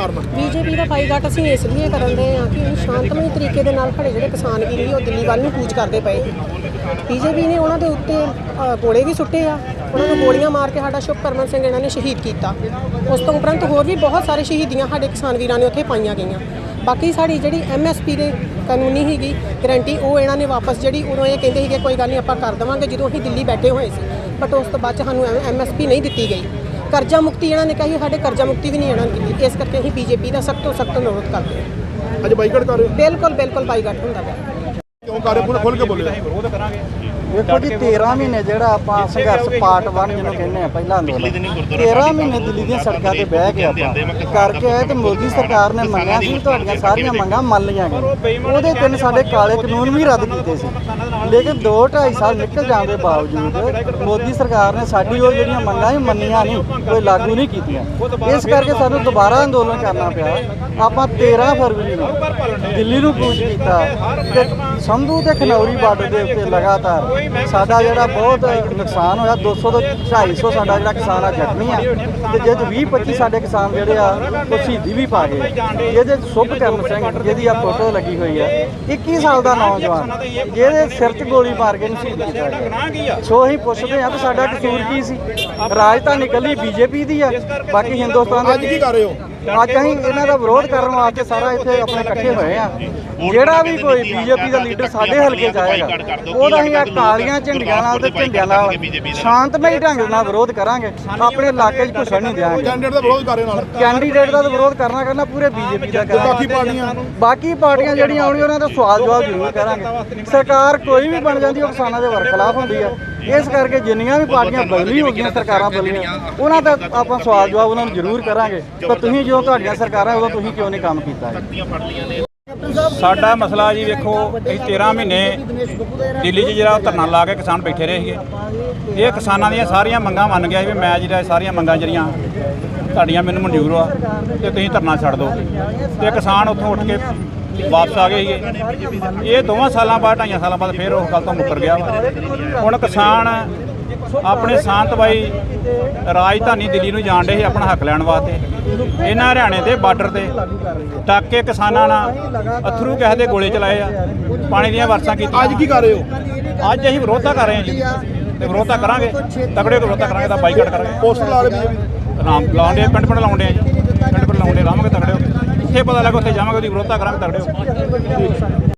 ਕੀ ਕਾਰਨ? ਬੀਜੇਪੀ ਦਾ ਬਾਈਕਾਟ ਅਸੀਂ ਇਸ ਲਈ ਕਰਨ ਦੇ ਆ ਕਿ ਸ਼ਾਂਤਮਈ ਤਰੀਕੇ ਦੇ ਨਾਲ ਖੜੇ ਜਿਹੜੇ ਕਿਸਾਨ ਵੀਰ ਸੀ ਉਹ ਦਿੱਲੀ ਵੱਲ ਨੂੰ ਕੂਚ ਕਰਦੇ ਪਏ। ਬੀਜੇਪੀ ਨੇ ਉਹਨਾਂ ਦੇ ਉੱਤੇ ਗੋਲੇ ਵੀ ਸੁੱਟੇ ਆ। ਉਹਨਾਂ ਨੂੰ ਗੋਲੀਆਂ ਮਾਰ ਕੇ ਸਾਡਾ ਸ਼ੁਭਕਰਮਨ ਸਿੰਘ ਇਹਨਾਂ ਨੇ ਸ਼ਹੀਦ ਕੀਤਾ। ਉਸ ਤੋਂ ਉਪਰੰਤ ਹੋਰ ਵੀ ਬਹੁਤ ਸਾਰੇ ਸ਼ਹੀਦੀਆਂ ਸਾਡੇ ਕਿਸਾਨ ਵੀਰਾਂ ਨੇ ਉੱਥੇ ਪਾਈਆਂ ਗਈਆਂ। ਬਾਕੀ ਸਾਡੀ ਜਿਹੜੀ ਐਮਐਸਪੀ ਦੇ ਕਾਨੂੰਨੀ ਹੈਗੀ ਗਰੰਟੀ ਉਹ ਇਹਨਾਂ ਨੇ ਵਾਪਸ ਜਿਹੜੀ ਉਦੋਂ ਇਹ ਕਹਿੰਦੇ ਸੀਗੇ, ਕੋਈ ਗੱਲ ਨਹੀਂ ਆਪਾਂ ਕਰ ਦੇਵਾਂਗੇ ਜਦੋਂ ਅਸੀਂ ਦਿੱਲੀ ਬੈਠੇ ਹੋਏ ਸੀ। ਬਟ ਉਸ ਤੋਂ ਬਾਅਦ 'ਚ ਸਾਨੂੰ ਐਮਐਸਪੀ ਨਹੀਂ ਦਿੱਤੀ ਗਈ। ਕਰਜ਼ਾ ਮੁਕਤੀ ਇਹਨਾਂ ਨੇ ਕਹੀ ਸਾਡੇ ਕਰਜ਼ਾ ਮੁਕਤੀ ਵੀ ਨਹੀਂ ਇਹਨਾਂ ਨੇ ਕੀਤੀ। ਇਸ ਕਰਕੇ ਅਸੀਂ ਬੀਜੇਪੀ ਦਾ ਸਖਤ ਤੋਂ ਸਖਤ ਵਿਰੋਧ ਕਰਦੇ ਹਾਂ। ਅੱਜ ਬਾਈਕਾਟ ਕਰ ਰਹੇ ਹੋ? ਬਿਲਕੁਲ ਬਿਲਕੁਲ ਬਾਈਕਾਟ ਹੁੰਦਾ ਪਿਆ। ਕਿਉਂ ਕਰ ਰਹੇ ਖੁੱਲ ਕੇ ਬੋਲੇ ਵੇਖੋ ਜੀ 13 ਮਹੀਨੇ ਜਿਹੜਾ ਆਪਾਂ ਸੰਘਰਸ਼ ਪਾਰਟ 1 ਜਿਹਨੂੰ ਕਹਿੰਦੇ ਆ ਪਹਿਲਾ ਅੰਦੋਲਨ। 13 ਮਹੀਨੇ ਦਿੱਲੀ ਦੀਆਂ ਸੜਕਾਂ ਤੇ ਬਹਿ ਕੇ ਆਪਾਂ ਕਰਕੇ ਆਏ ਤੇ ਮੋਦੀ ਸਰਕਾਰ ਨੇ ਮੰਨਿਆ ਸੀ ਤੁਹਾਡੀਆਂ ਸਾਰੀਆਂ ਮੰਗਾਂ ਮੰਨ ਲਈਆਂ ਗਈਆਂ। ਉਹਦੇ ਤਿੰਨ ਸਾਡੇ ਕਾਲੇ ਕਾਨੂੰਨ ਵੀ ਰੱਦ ਕੀਤੇ ਸੀ। ਲੇਕਿਨ 2 2.5 ਸਾਲ ਨਿਕਲ ਜਾਣ ਦੇ ਬਾਵਜੂਦ ਮੋਦੀ ਸਰਕਾਰ ਨੇ ਸਾਡੀ ਉਹ ਜਿਹੜੀਆਂ ਮੰਗਾਂ ਹੀ ਮੰਨੀਆਂ ਨਹੀਂ ਕੋਈ ਲਾਗੂ ਨਹੀਂ ਕੀਤੀਆਂ। ਇਸ ਕਰਕੇ ਸਾਨੂੰ ਦੁਬਾਰਾ ਅੰਦੋਲਨ ਕਰਨਾ ਪਿਆ। ਆਪਾਂ 13 ਫਰਵਰੀ ਨੂੰ ਦਿੱਲੀ ਨੂੰ ਕੂਚ ਕੀਤਾ ਤੇ ਸੰਧੂ ਤੇ ਖਨੌਰੀ ਬਾਰਡਰ ਦੇ ਉੱਤੇ ਲਗਾਤਾਰ ਸਾਡਾ ਜਿਹੜਾ ਬਹੁਤ ਨੁਕਸਾਨ ਹੋਇਆ 200 ਤੋਂ 250 ਸਾਡਾ ਜਿਹੜਾ ਕਿਸਾਨ ਆ ਜ਼ਖਮੀ ਆ। ਤੇ ਜਿਹਦੇ 20 25 ਸਾਡੇ ਕਿਸਾਨ ਜਿਹੜੇ ਆ, ਉਹ ਸ਼ਹੀਦੀ ਵੀ ਪਾ ਗਏ। ਜਿਹਦੇ ਸੁਭ ਕਰਨ ਸਿੰਘ, ਜਿਹਦੀ ਆ ਫੋਟੋ ਲੱਗੀ ਹੋਈ ਆ 21 ਸਾਲ ਦਾ ਨੌਜਵਾਨ, ਜਿਹਦੇ ਸਿਰ 'ਚ ਗੋਲੀ ਮਾਰ ਕੇ ਸ਼ਹੀਦ ਕੀਤਾ ਗਿਆ। ਸੋ ਅਸੀਂ ਪੁੱਛਦੇ ਆ ਕਿ ਸਾਡਾ ਕਸੂਰ ਕੀ ਸੀ? ਰਾਜਧਾਨੀ ਇਕੱਲੀ ਬੀਜੇਪੀ ਦੀ ਆ, ਬਾਕੀ ਹਿੰਦੁਸਤਾਨ ਅੱਜ ਕੀ ਕਰ ਰਹੇ ਹੋ? ਅੱਜ ਅਸੀਂ ਇਹਨਾਂ ਦਾ ਵਿਰੋਧ ਕਰਨ ਵਾਸਤੇ ਸਾਰਾ ਇੱਥੇ ਆਪਣੇ ਇਕੱਠੇ ਹੋਏ ਆ ਜਿਹੜਾ ਵੀ ਕੋਈ ਬੀਜੇਪੀ ਦਾ ਲੀਡਰ ਸਾਡੇ ਹਲਕੇ ਚ ਆਏਗਾ ਉਹਦਾ ਅਸੀਂ ਆ ਕਾਲੀਆਂ ਝੰਡੀਆਂ ਨਾਲ ਤੇ ਝੰਡਿਆਂ ਨਾਲ ਸ਼ਾਂਤਮਈ ਢੰਗ ਨਾਲ ਵਿਰੋਧ ਕਰਾਂਗੇ। ਆਪਣੇ ਇਲਾਕੇ 'ਚ ਘੁਸਣ ਨਹੀਂ ਦਿਆਂਗੇ। ਕੈਂਡੀਡੇਟ ਦਾ ਵਿਰੋਧ ਕਰ ਰਹੇ ਨਾਲ। ਕੈਂਡੀਡੇਟ ਦਾ ਤਾਂ ਵਿਰੋਧ ਕਰਨਾ ਕਰਨਾ ਪੂਰੇ ਬੀਜੇਪੀ ਦਾ ਤੇ ਬਾਕੀ ਕਰਾਂਗੇ ਪਾਰਟੀਆਂ? ਬਾਕੀ ਪਾਰਟੀਆਂ ਜਿਹੜੀਆਂ ਆਉਣਗੀਆਂ ਉਹਨਾਂ ਦਾ ਸਵਾਲ ਜਵਾਬ ਜ਼ਰੂਰ ਕਰਾਂਗੇ। ਸਰਕਾਰ ਕੋਈ ਵੀ ਬਣ ਜਾਂਦੀ ਉਹ ਕਿਸਾਨਾਂ ਦੇ ਵਰਖਲਾਫ ਹੁੰਦੀ ਆ। ਇਸ ਕਰਕੇ ਜਿੰਨੀਆਂ ਵੀ ਪਾਰਟੀਆਂ ਬਦਲੀ ਹੋ ਗਈਆਂ ਸਰਕਾਰਾਂ ਬਦਲੀਆਂ ਉਹਨਾਂ ਦਾ ਆਪਾਂ ਸਵਾਲ ਜਵਾਬ ਉਹਨਾਂ ਨੂੰ ਜ਼ਰੂਰ ਕਰਾਂਗੇ ਤਾਂ ਤੁਸੀਂ ਜਦੋਂ ਤੁਹਾਡੀਆਂ ਸਰਕਾਰਾਂ ਉਦੋਂ ਤੁਸੀਂ ਕਿਉਂ ਨਹੀਂ ਕੰਮ ਕੀਤਾ ਸਾਡਾ ਮਸਲਾ ਜੀ ਵੇਖੋ ਅਸੀਂ 13 ਮਹੀਨੇ ਦਿੱਲੀ 'ਚ ਜਿਹੜਾ ਧਰਨਾ ਲਾ ਕੇ ਕਿਸਾਨ ਬੈਠੇ ਰਹੇ ਸੀਗੇ। ਇਹ ਕਿਸਾਨਾਂ ਦੀਆਂ ਸਾਰੀਆਂ ਮੰਗਾਂ ਮੰਨ ਗਿਆ ਵੀ ਮੈਂ ਜਿਹੜਾ ਸਾਰੀਆਂ ਮੰਗਾਂ ਜਿਹੜੀਆਂ ਤੁਹਾਡੀਆਂ ਮੈਨੂੰ ਮਨਜ਼ੂਰ ਆ ਤੇ ਤੁਸੀਂ ਧਰਨਾ ਛੱਡ ਦਿਓ। ਤੇ ਕਿਸਾਨ ਉੱਥੋਂ ਉੱਠ ਕੇ ਵਾਪਸ ਆ ਗਏ ਸੀਗੇ। ਇਹ ਦੋਵਾਂ ਸਾਲਾਂ ਬਾਅਦ ਢਾਈਆਂ ਸਾਲਾਂ ਬਾਅਦ ਫੇਰ ਉਹ ਗੱਲ ਤੋਂ ਮੁੱਕਰ ਗਿਆ ਹੁਣ ਕਿਸਾਨ ਆਪਣੇ ਸ਼ਾਂਤਬਾਈ ਰਾਜਧਾਨੀ ਦਿੱਲੀ ਨੂੰ ਜਾਣ ਸੀ ਆਪਣਾ ਹੱਕ ਲੈਣ ਵਾਸਤੇ। ਇਹਨਾਂ ਹਰਿਆਣੇ ਦੇ ਬਾਰਡਰ ਤੇ ਟੱਕ ਕੇ ਕਿਸਾਨਾਂ ਨਾਲ ਅਥਰੂ ਕਿਸੇ ਦੇ ਗੋਲੇ ਚਲਾਏ ਆ। ਪਾਣੀ ਦੀਆਂ ਵਰਸਾਂ ਕੀਤੀਆਂ। ਅੱਜ ਕੀ ਕਰ ਰਹੇ ਹੋ? ਅੱਜ ਅਸੀਂ ਵਿਰੋਧਤਾ ਕਰ ਰਹੇ ਹਾਂ ਜੀ। ਤੇ ਵਿਰੋਧਤਾ ਕਰਾਂਗੇ। ਕੇ ਵਿਰੋਧਤਾ ਕਰਾਂਗੇ ਤਾਂ ਬਾਈਕਾਟ ਕਰਾਂਗੇ। ਪੋਸਟਰ ਲਾ ਰਹੇ ਬੀਜੇਪੀ ਰਾਮ ਲਾਉਂਦੇ ਪਿੰਡ ਪਿੰਡ ਲਾਉਂਦੇ ਆ ਜੀ। ਪਿੰਡ ਪਿੰਡ ਲਾਉਂਦੇ ਰਹਾਂਗੇ ਤਗੜੇ ਹੋ ਪਤਾ ਲੱਗ ਉੱਥੇ ਜਾਵਾਂਗੇ ਉਹਦੀ ਵਿਰੋਧਤਾ ਕਰਾਂਗੇ ਤਗੜੇ ਕੇ